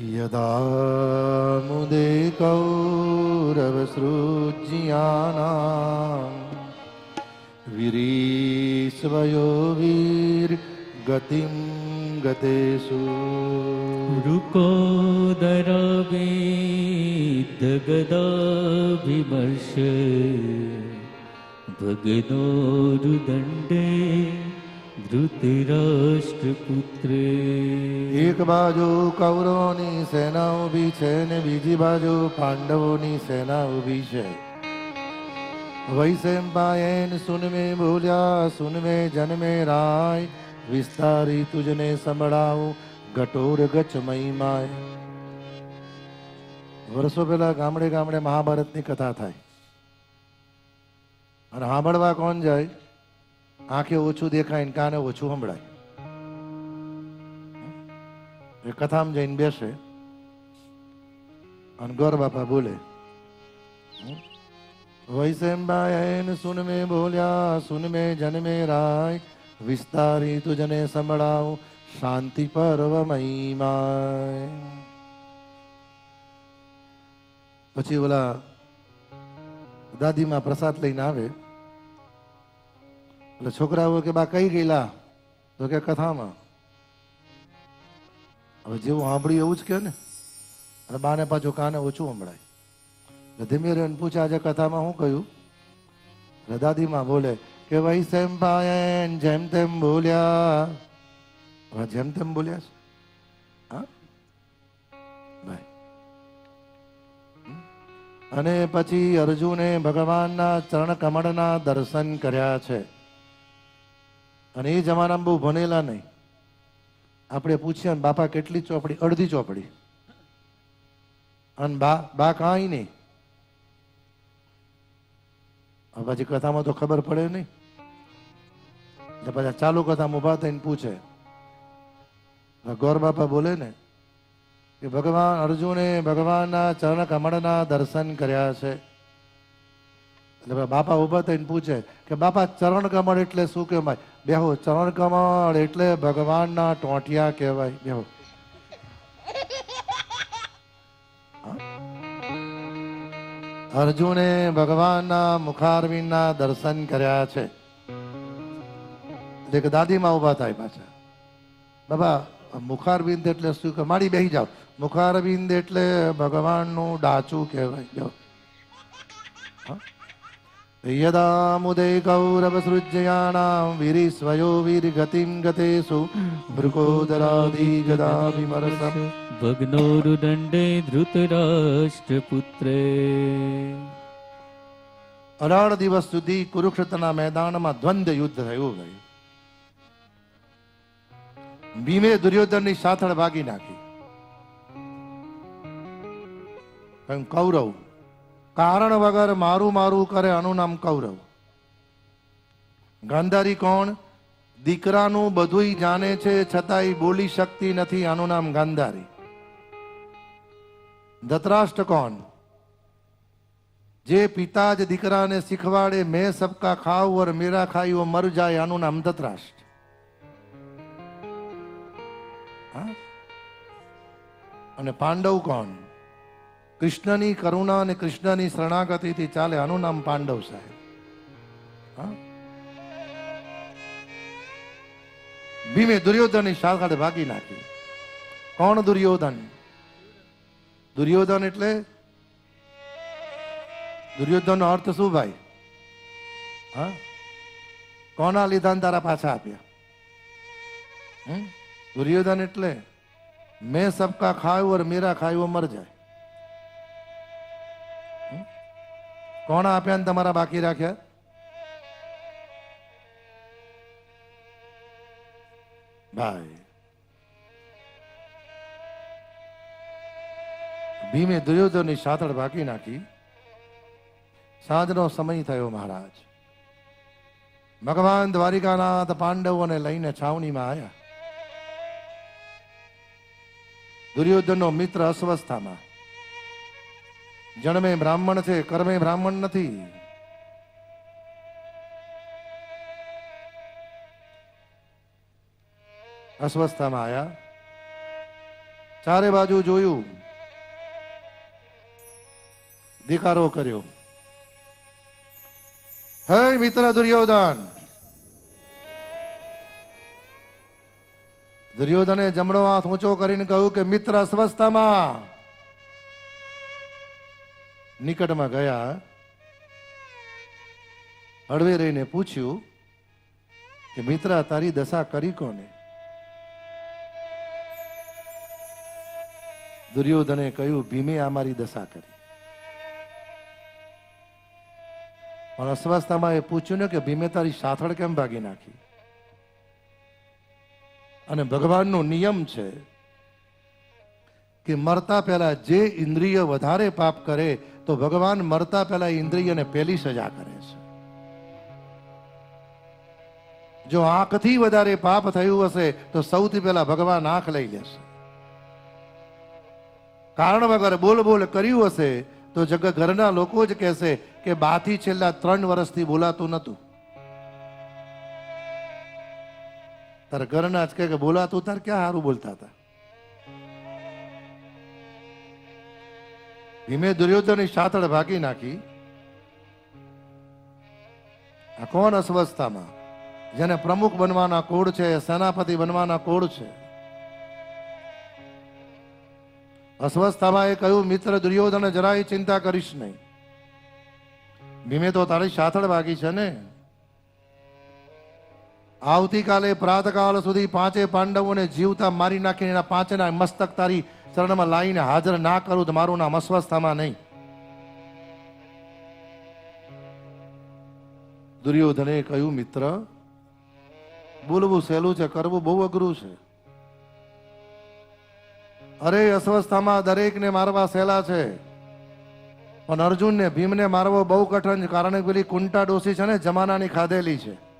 यदा मुदे कौरवसृज्यानां वीरीस्वयो वीर्गतिं गतेषु। रुकोदरवेदगदाभिमर्श भगनोरुदण्डे ધૃતરાષ્ટ્રપુત્રે. એક બાજુ કૌરવોની સેના ઊભી છે ને બીજી બાજુ પાંડવોની સેના ઊભી છે. વૈસેમ્પાયન સુનમે બોલ્યા સુનમે જન્મે રાય, વિસ્તારી તુજને સંભળાવું, ગટોર ગચ મહિમાય વર્ષો પહેલા ગામડે ગામડે મહાભારતની કથા થાય. અને સાંભળવા કોણ જાય? આંખે ઓછું દેખાય ને કાને ઓછું સંભળાય એ કથામાં જઈને બેસે અને ગોર બાપા બોલે વૈસેમ્બાયન સુન મે બોલ્યા સુન મે જન્મે રાય વિસ્તારી તુજને સંભળાવ શાંતિ પર્વ મહિમાય પછી ઓલા દાદીમાં પ્રસાદ લઈને આવે એટલે છોકરાઓ કે બા કઈ ગયેલા? તો કે કથામાં. હવે જેવું સાંભળ્યું એવું જ કે ને. અને બાને પાછું કાને ઓછું સંભળાય. ધીમે રહીને પૂછે, આજે કથામાં શું કહ્યું? એટલે દાદીમાં બોલે, કે વૈસેમ પાયન જેમ તેમ બોલ્યા. હવે જેમ તેમ બોલ્યા છે. હા? ભાઈ. અને પછી અર્જુને ભગવાનના ચરણ કમળના દર્શન કર્યા છે. અને એ જમાનામાં બહુ ભણેલા નહીં. આપણે પૂછીએ ને બાપા કેટલી ચોપડી? અડધી ચોપડી. અને બા બા કાંઈ નહીં. પછી કથામાં તો ખબર પડે નહીં. એટલે પછી ચાલુ કથામાં ઊભા થઈને પૂછે. ગોર બાપા બોલે ને, કે ભગવાન અર્જુને ભગવાનના ચરણ કમળના દર્શન કર્યા છે. એટલે બાપા ઊભા થઈને પૂછે કે, બાપા, ચરણ કમળ એટલે શું કહેવાય? બેહો, ચરણ કમળ એટલે ભગવાનના ટોંટિયા કહેવાય. બેહો. અર્જુને ભગવાનના મુખારવિંદના દર્શન કર્યા છે. એટલે કે દાદીમાં ઊભા થાય પાછા. બાબા મુખારવિંદ એટલે શું કે માડી બેહી જાઓ. મુખારવિંદ એટલે ભગવાનનું ડાચું કહેવાય. જાઓ યદા મુદે मुदे સૃજ્યાણામ विरिस्वयो વીરગતિમ गतेषु વિમરસમ ભગ્નોરુદંડે ધૃતરાષ્ટ્રપુત્રે અઢાર દિવસ સુધી કુરુક્ષેત્રના મેદાનમાં દ્વંદ યુદ્ધ થયું ગયું ભીમે દુર્યોધનની સાથળ ભાગી નાખી કૌરવ કારણ વગર મારું મારું કરે આનું નામ કૌરવ. ગાંધારી કોણ? દીકરાનું બધુંય જાણે છે, છતાંય બોલી શકતી નથી આનું નામ ગાંધારી. ધતરાષ્ટ્ર કોણ? જે પિતા જ દીકરાને શીખવાડે, મેં સબકા ખાવ ઓર મેરા ખાઈ ઓ મર જાય આનું નામ ધતરાષ્ટ્ર? અને પાંડવ કોણ? કૃષ્ણની કરુણા અને કૃષ્ણની શરણાગતિથી ચાલે. આનું નામ પાંડવ સાહેબ. હા? ભીમે દુર્યોધનની શાખાડે ભાગી નાખી. કોણ દુર્યોધન? દુર્યોધન એટલે? દુર્યોધનનો અર્થ શું ભાઈ? હા? કોના લીધા તારા પાછા આપ્યા? દુર્યોધન એટલે, મેં સબકા ખાયું ઓર મેરા ખાયું મર જાય. કોણ આપ્યા ને તમારા બાકી રાખ્યા? ભાઈ. ભીમે દુર્યોધનની સાતળ ભાગી નાખી. સાંજનો સમય થયો મહારાજ. ભગવાન દ્વારિકાનાથ પાંડવોને લઈને છાવણીમાં આવ્યા દુર્યોધનનો મિત્ર અસ્વસ્થામાં જન્મે બ્રાહ્મણ છે, કર્મે બ્રાહ્મણ નથી. અસ્વસ્થામાં આવ્યા ચારે બાજુ જોયું. દીકારો કર્યો. હે મિત્ર દુર્યોધન! દુર્યોધને જમણો હાથ ઊંચો કરીને કહ્યું કે મિત્ર, અસ્વસ્થામાં. નિકટમાં ગયા. હળવે રહીને પૂછ્યું કે, મિત્ર, તારી દશા કરી કોને? દુર્યોધને કહ્યું, ભીમે આ મારી દશા કરી. પણ અસ્વસ્થામાં એ પૂછ્યું ને કે, ભીમે, તારી સાથળ કેમ ભાગી નાખી? અને ભગવાનનો નિયમ છે કે, મરતા પહેલા જે ઇન્દ્રિય વધારે પાપ કરે તો ભગવાન મરતા પહેલા ઇન્દ્રિયને પહેલી સજા કરે છે. જો આંખથી વધારે પાપ થયું હશે, તો સૌથી પહેલા ભગવાન આંખ લઈ લેશે. કારણ વગર બોલ બોલ કર્યું હશે, તો જગ ઘરના લોકો જ કહેશે કે બાથી છેલ્લા ત્રણ વર્ષથી બોલાતું નતું તાર ઘરના જ કે બોલાતું, તાર ક્યાં સારું બોલતા હતા? ધીમે દુર્યોધનની સાથળ ભાગી નાખી. આ કોણ અસ્વસ્થામાં જેને પ્રમુખ બનવાના કોડ છે, સેનાપતિ બનવાના કોડ છે. અસ્વસ્થામાં એ કહ્યું, મિત્ર દુર્યોધન જરાય ચિંતા કરીશ નહીં. ભીમે તો તારી સાથળ ભાગી છે ને? આવતીકાલે પ્રાતકાળ સુધી પાંચે પાંડવોને જીવતા મારી નાખીને એના પાંચેના મસ્તક તારી ચરણમાં લાવીને હાજર ના કરું તો મારું નામ અસ્વસ્થામાં નહીં. દુર્યોધને કહ્યું, મિત્ર, બોલવું સહેલું છે, કરવું બહુ અઘરું છે. અરે, અસ્વસ્થામાં દરેકને મારવા સહેલા છે. પણ અર્જુનને ભીમને મારવો બહુ કઠણ છે, કારણ કે પેલી કુંટા ડોસી છે ને, જમાનાની ખાધેલી છે.